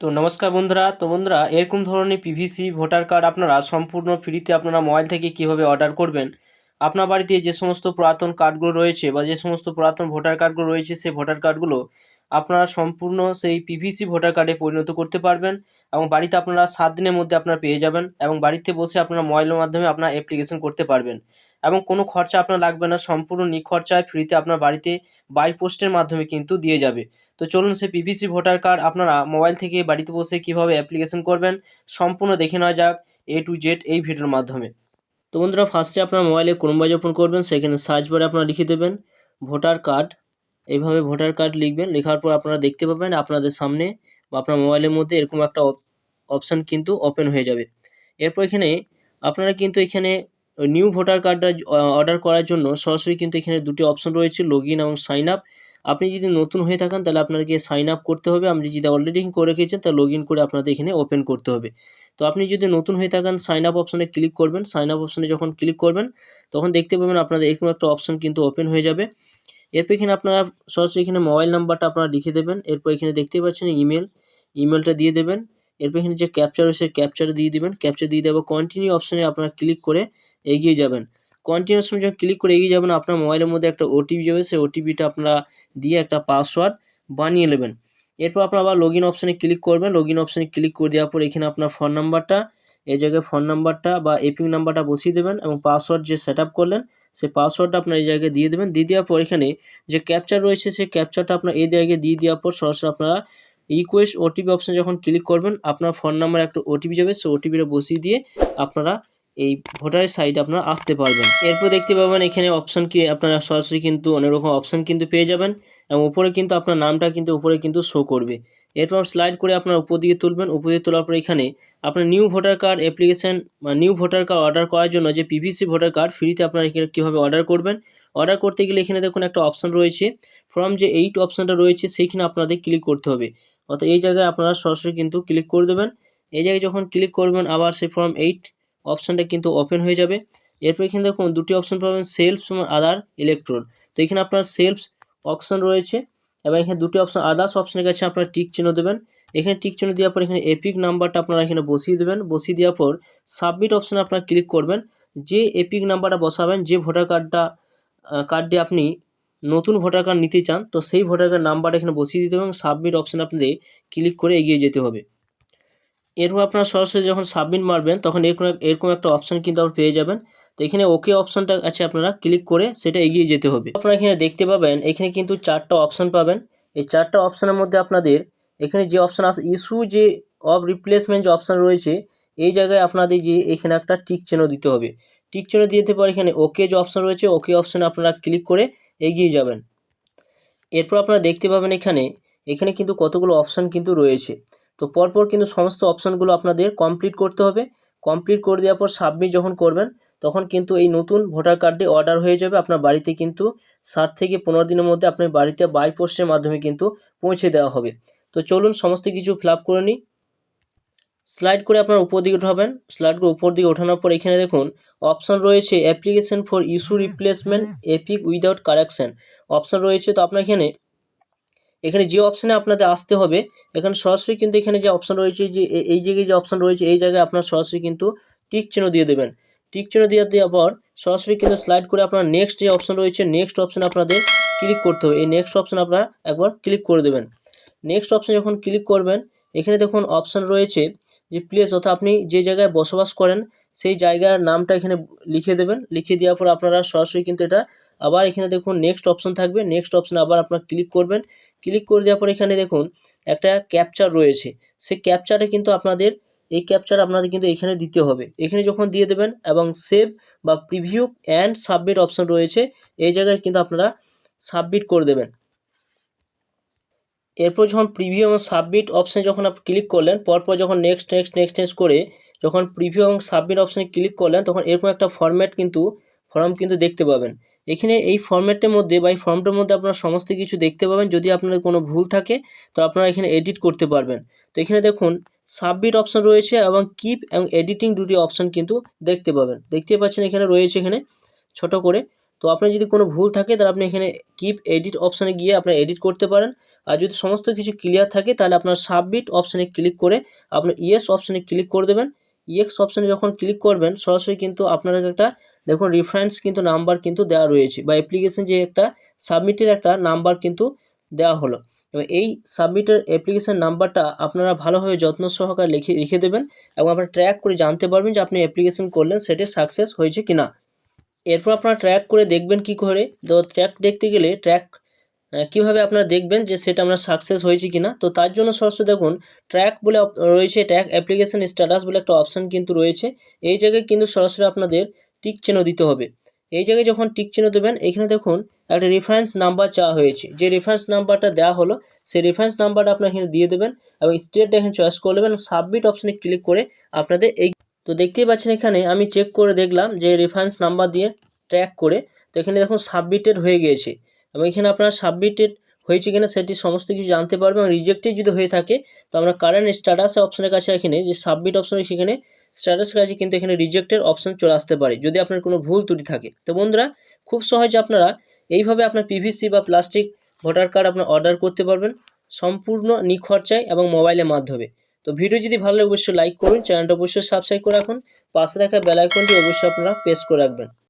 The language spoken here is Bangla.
তো নমস্কার বন্ধুরা। তো বন্ধুরা, এরকম ধরনের পিভিসি ভোটার কার্ড আপনারা সম্পূর্ণ ফ্রিতে আপনারা মোবাইল থেকে কীভাবে অর্ডার করবেন, আপনার বাড়িতে যে সমস্ত পুরাতন কার্ডগুলো রয়েছে বা যে সমস্ত পুরাতন ভোটার কার্ডগুলো রয়েছে সেই ভোটার কার্ডগুলো আপনারা সম্পূর্ণ সেই পিভিসি ভোটার কার্ডে পরিণত করতে পারবেন এবং বাড়িতে আপনারা সাত দিনের মধ্যে আপনারা পেয়ে যাবেন এবং বাড়িতে বসে আপনারা মোবাইলের মাধ্যমে আপনার অ্যাপ্লিকেশন করতে পারবেন। এবং কোনো খরচা আপনার লাগবে না, সম্পূর্ণ নিখরচায় ফ্রিতে আপনার বাড়িতে বাই পোস্টের মাধ্যমে কিন্তু দিয়ে যাবে। তো চলুন সে পিভিসি ভোটার কার্ড আপনারা মোবাইল থেকে বাড়িতে বসে কীভাবে অ্যাপ্লিকেশন করবেন সম্পূর্ণ দেখে নেওয়া যাক এ টু জেড এই ভিডিওর মাধ্যমে। তো বন্ধুরা ফার্স্টে আপনার মোবাইলে ক্রোমবাজ ওপেন করবেন, সেখানে সার্চ বারে আপনারা লিখে দেবেন ভোটার কার্ড এইভাবে ভোটার কার্ড লিখবেন, লেখার পর আপনারা দেখতে পাবেন আপনাদের সামনে বা আপনার মোবাইলের মধ্যে এরকম একটা অপশান কিন্তু ওপেন হয়ে যাবে। এরপর এখানে আপনারা কিন্তু এখানে নিউ ভোটার কার্ডটা অর্ডার করার জন্য সরাসরি কিন্তু এখানে দুটি অপশন রয়েছে লগ ইন এবং সাইন আপ আপনি যদি নতুন হয়ে থাকেন, তাহলে আপনাকে সাইন আপ করতে হবে। আপনি যদি অলরেডি করে রেখেছেন, তাহলে লগ ইন করে আপনাদের এখানে ওপেন করতে হবে। তো আপনি যদি নতুন হয়ে থাকেন সাইন আপ অপশানে ক্লিক করবেন। সাইন আপ অপশানে যখন ক্লিক করবেন, তখন দেখতে পাবেন আপনাদের এরকম একটা অপশান কিন্তু ওপেন হয়ে যাবে। এরপর এখানে আপনারা সরাসরি এখানে মোবাইল নাম্বারটা আপনারা লিখে দেবেন। এরপর এখানে দেখতে পাচ্ছেন ইমেল ইমেলটা দিয়ে দেবেন। এরপর এখানে যে ক্যাপচার রয়েছে ক্যাপচার দিয়ে দিবেন। ক্যাপচার দিয়ে দেবো কন্টিনিউ অপশানে আপনারা ক্লিক করে এগিয়ে যাবেন। কন্টিনিউ অপশানে যখন ক্লিক করে এগিয়ে যাবেন, আপনার মোবাইলের মধ্যে একটা ওটিপি যাবে। সেই ওটিপিটা আপনারা দিয়ে একটা পাসওয়ার্ড বানিয়ে নেবেন। এরপর আপনার আবার লগ ইন অপশানে ক্লিক করবেন। লগ ইন অপশানে ক্লিক করে দেওয়ার পর এখানে আপনার ফোন নাম্বারটা এই জায়গায় ফোন নাম্বারটা বা এপিং নাম্বারটা বসিয়ে দেবেন এবং পাসওয়ার্ড যে সেট করলেন, সেই পাসওয়ার্ডটা আপনার এই জায়গায় দিয়ে দেবেন। দিয়ে দেওয়ার পর এখানে যে ক্যাপচার রয়েছে, সেই ক্যাপচারটা আপনার এই জায়গায় দিয়ে দেওয়ার পর সরাসরি আপনারা রিকোয়েস্ট ওটিপি অপশানে যখন ক্লিক করবেন, আপনার ফোন নাম্বার একটা ওটিপি যাবে, সেই ওটিপিটা বসিয়ে দিয়ে আপনারা এই ভোটারের সাইটে আপনারা আসতে পারবেন। এরপর দেখতে পাবেন এখানে অপশান কি, আপনারা সরাসরি কিন্তু অনেক রকম অপশান কিন্তু পেয়ে যাবেন এবং উপরে কিন্তু আপনার নামটা কিন্তু উপরে কিন্তু শো করবে। এরপর স্লাইড করে আপনার উপর দিকে তুলবেন, উপর দিকে তোলার পর এখানে আপনার new voter card application new voter card order করার জন্য যে পিভিসি ভোটার কার্ড ফ্রিতে আপনারা এখানে কীভাবে অর্ডার করবেন অর্ডার করতে গেলে এখানে দেখুন একটা অপশান রয়েছে। ফর্ম যে এইট অপশানটা রয়েছে, সেইখানে আপনাদের ক্লিক করতে হবে। অর্থাৎ এই জায়গায় আপনারা সরাসরি কিন্তু ক্লিক করে দেবেন। এই জায়গায় যখন ক্লিক করবেন, আবার সেই ফর্ম এইট অপশানটা কিন্তু ওপেন হয়ে যাবে। এরপর এখানে দেখুন দুটি অপশান পাবেন সেলফস এবং আদার ইলেকট্রন তো এখানে আপনার সেলফস অপশান রয়েছে। এবং এখানে দুটি অপশান আদার্স অপশানের কাছে আপনারা টিক চিহ্ন দেবেন। এখানে টিক চিহ্ন দেওয়ার পর এখানে এপিক নাম্বারটা আপনারা এখানে বসিয়ে দেবেন। বসিয়ে দেওয়ার পর সাবমিট অপশানে আপনারা ক্লিক করবেন। যে এপিক নাম্বারটা বসাবেন, যে ভোটার কার্ডটা কার্ডটি আপনি নতুন ভোটার কার্ড নিতে চান, তো সেই ভোটার কার্ড নাম্বারটা এখানে বসিয়ে দিতে হবে এবং সাবমিট অপশানে আপনাদের ক্লিক করে এগিয়ে যেতে হবে। এরপর আপনারা সরাসরি যখন সাবমিট মারবেন, তখন এরকম এরকম একটা অপশান কিন্তু আপনারা পেয়ে যাবেন। তো এখানে ওকে অপশানটা আছে আপনারা ক্লিক করে সেটা এগিয়ে যেতে হবে। আপনারা এখানে দেখতে পাবেন, এখানে কিন্তু চারটা অপশান পাবেন। এই চারটা অপশানের মধ্যে আপনাদের এখানে যে অপশান আছে ইস্যু যে অফ রিপ্লেসমেন্ট যে অপশান রয়েছে, এই জায়গায় আপনাদের যে এখানে একটা টিক চিহ্ন দিতে হবে। টিক চিহ্ন দিতে পর এখানে ওকে যে অপশান রয়েছে ওকে অপশানে আপনারা ক্লিক করে এগিয়ে যাবেন। এরপর আপনারা দেখতে পাবেন এখানে এখানে কিন্তু কতগুলো অপশান কিন্তু রয়েছে। তো পরপর কিন্তু সমস্ত অপশানগুলো আপনাদের কমপ্লিট করতে হবে। কমপ্লিট করে দেওয়ার পর সাবমিট যখন করবেন, তখন কিন্তু এই নতুন ভোটার কার্ডটি অর্ডার হয়ে যাবে। আপনার বাড়িতে কিন্তু সাত থেকে পনেরো দিনের মধ্যে আপনার বাড়িতে বাই পোস্টের মাধ্যমে কিন্তু পৌঁছে দেওয়া হবে। তো চলুন সমস্ত কিছু ফিল করে নিই। স্লাইড করে আপনার উপর দিকে উঠাবেন। স্লাইড করে উপর দিকে ওঠানোর পর এখানে দেখুন অপশান রয়েছে application for issue replacement EPIC without correction option রয়েছে, তো আপনার এখানে এখানে যে অপশানে আপনাদের আসতে হবে, এখানে সরাসরি কিন্তু এখানে যে অপশান রয়েছে, যে এই জায়গায় যে অপশান রয়েছে, এই জায়গায় আপনার সরাসরি কিন্তু টিক চিহ্ন দিয়ে দেবেন। টিক চিহ্ন দিয়ে দেওয়ার পর সরাসরি কিন্তু স্লাইড করে আপনার নেক্সট যে অপশান রয়েছে নেক্সট অপশান আপনাদের ক্লিক করতে হবে। এই নেক্সট অপশান আপনারা একবার ক্লিক করে দেবেন। নেক্সট অপশান যখন ক্লিক করবেন, এখানে দেখুন অপশান রয়েছে যে প্লেস অর্থাৎ আপনি যে জায়গায় বসবাস করেন, সেই জায়গার নামটা এখানে লিখে দেবেন। লিখে দেওয়ার পর আপনারা সরাসরি কিন্তু এটা আবার এখানে দেখুন নেক্সট অপশন থাকবে। নেক্সট অপশানে আবার আপনার ক্লিক করবেন। ক্লিক করে দেওয়ার পর এখানে দেখুন একটা ক্যাপচার রয়েছে। সেই ক্যাপচারে কিন্তু আপনাদের, এই ক্যাপচার আপনাদের কিন্তু এখানে দিতে হবে। এখানে যখন দিয়ে দেবেন এবং সেভ বা প্রিভিউ অ্যান্ড সাবমিট অপশন রয়েছে, এই জায়গায় কিন্তু আপনারা সাবমিট করে দেবেন। এরপর যখন প্রিভিউ এবং সাবমিট অপশানে যখন আপনি ক্লিক করলেন, পরপর যখন নেক্সট নেক্সট নেক্সট নেক্সট করে যখন প্রিভিউ এবং সাবমিট অপশানে ক্লিক করলেন, তখন এরকম একটা ফরম্যাট কিন্তু ফর্ম কিন্তু দেখতে পাবেন। এখানে এই ফর্ম্যাটের মধ্যে বা এই ফর্মটার মধ্যে আপনারা সমস্ত কিছু দেখতে পাবেন। যদি আপনাদের কোনো ভুল থাকে, তো আপনারা এখানে এডিট করতে পারবেন। তো এখানে দেখুন সাবমিট অপশান রয়েছে এবং কিপ এবং এডিটিং দুটি অপশান কিন্তু দেখতে পাবেন। দেখতে পাচ্ছেন এখানে রয়েছে এখানে ছোট করে তো আপনার যদি কোনো ভুল থাকে, তাহলে আপনি এখানে কিপ এডিট অপশানে গিয়ে আপনার এডিট করতে পারেন। আর যদি সমস্ত কিছু ক্লিয়ার থাকে, তাহলে আপনার সাবমিট অপশানে ক্লিক করে আপনার ইয়েস অপশানে ক্লিক করে দেবেন। ইয়েস অপশানে যখন ক্লিক করবেন, সরাসরি কিন্তু আপনার একটা, দেখুন রেফারেন্স কিন্তু নাম্বার কিন্তু দেওয়া রয়েছে বা অ্যাপ্লিকেশন যে একটা সাবমিটের একটা নাম্বার কিন্তু দেওয়া হলো। এবং এই সাবমিটের অ্যাপ্লিকেশান নাম্বারটা আপনারা ভালোভাবে যত্ন সহকারে লিখে লিখে দেবেন এবং আপনারা ট্র্যাক করে জানতে পারবেন যে আপনি অ্যাপ্লিকেশন করলেন, সেটি সাকসেস হয়েছে কি না এরপর আপনারা ট্র্যাক করে দেখবেন কি করে। তো ট্র্যাক দেখতে গেলে ট্র্যাক কীভাবে আপনারা দেখবেন যে সেটা আমরা সাকসেস হয়েছে কি না তো তার জন্য সরাসরি দেখুন ট্র্যাক বলে রয়েছে ট্র্যাক অ্যাপ্লিকেশন স্ট্যাটাস বলে একটা অপশান কিন্তু রয়েছে। এই জায়গায় কিন্তু সরাসরি আপনাদের টিক চিহ্ন দিতে হবে। এই জায়গায় যখন টিক চিহ্ন দেবেন, এখানে দেখুন একটা রেফারেন্স নাম্বার চাওয়া হয়েছে। যে রেফারেন্স নাম্বারটা দেওয়া হলো, সেই রেফারেন্স নাম্বারটা আপনার এখানে দিয়ে দেবেন এবং স্টেটটা এখানে চয়েস করে নেবেন। সাবমিট অপশানে ক্লিক করে আপনাদের এই তো দেখতেই পাচ্ছেন এখানে, আমি চেক করে দেখলাম যে রেফারেন্স নাম্বার দিয়ে ট্র্যাক করে, তো এখানে দেখুন সাবমিটেড হয়ে গিয়েছে। এবং এখানে আপনার সাবমিটেড হয়েছে কিনা সেটি সমস্ত কিছু জানতে পারবেন এবং রিজেক্টেড যদি হয়ে থাকে, তো আমরা কারেন্ট স্ট্যাটাস অপশনের কাছে এখানে যে সাবমিট অপশন সেখানে স্ট্যাটাসের কাছে কিন্তু এখানে রিজেক্টের অপশন চলে আসতে পারে, যদি আপনার কোনো ভুল ত্রুটি থাকে। তো বন্ধুরা, খুব সহজে আপনারা এইভাবে আপনার পিভিসি বা প্লাস্টিক ভোটার কার্ড আপনার অর্ডার করতে পারবেন, সম্পূর্ণ নিখরচায় এবং মোবাইলের মাধ্যমে। তো ভিডিও যদি ভালো লাগে, অবশ্যই লাইক করুন চ্যানেলটা অবশ্যই সাবস্ক্রাইব করে রাখুন। পাশে থাকা বেল আইকনটি অবশ্যই আপনারা প্রেস করে রাখবেন।